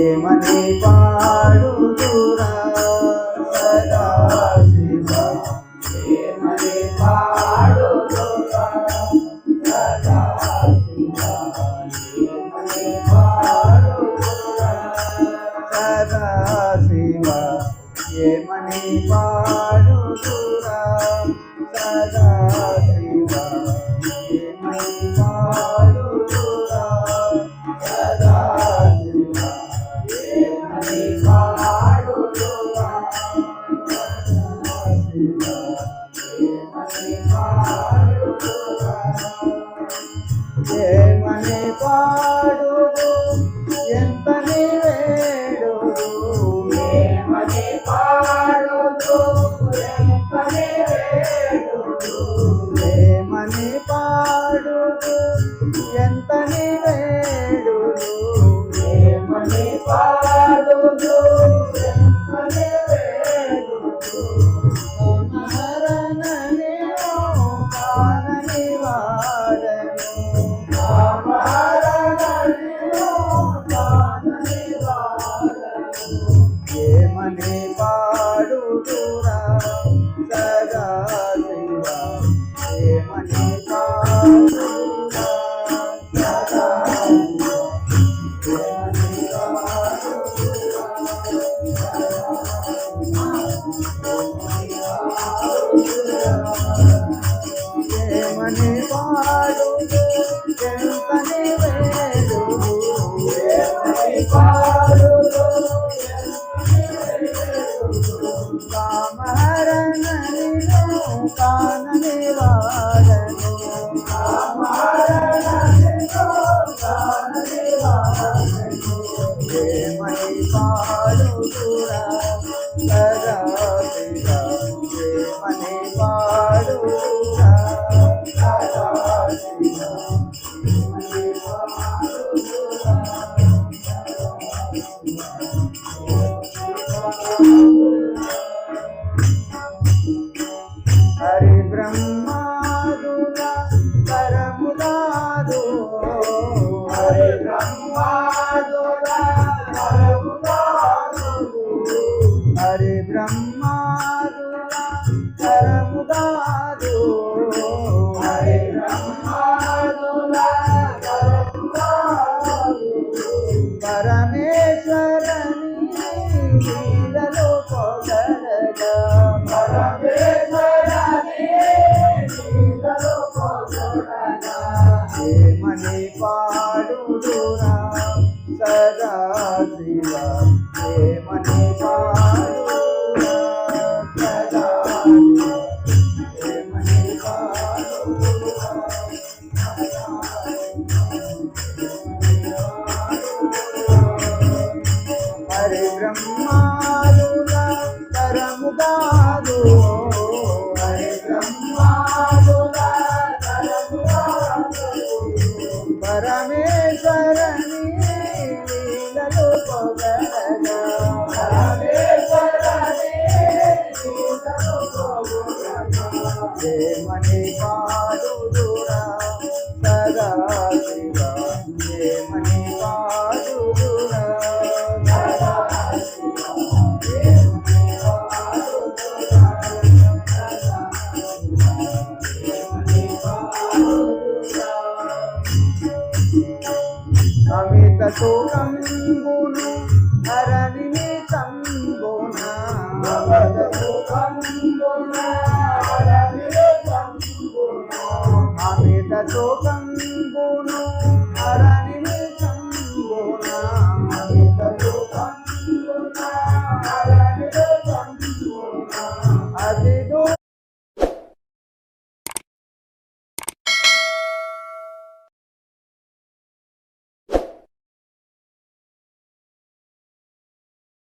ఏమని పాడుదురా ఏమని పాడుదు ఎంత వేడుదు ఏమని పాడుదు వేడుదు ఏమని పాడుదు ఎంత ఏమని పాడుదు ఎంతని వేడు ఏమని పాడుదు కామరణనిలో కానని హరి పరముదాదు. హరి బ్రహ్మాదుగా పరముదాదు. పరమేశ్వరని లీలలో పొగడగా. పరమేశ్వరని పొగడగా సదా శివ మణి పాడు పొగడగా పాడుదురా సదా శివ ఏమని పాడుదురా అమిత సుఖంబును హరణి చోకంబును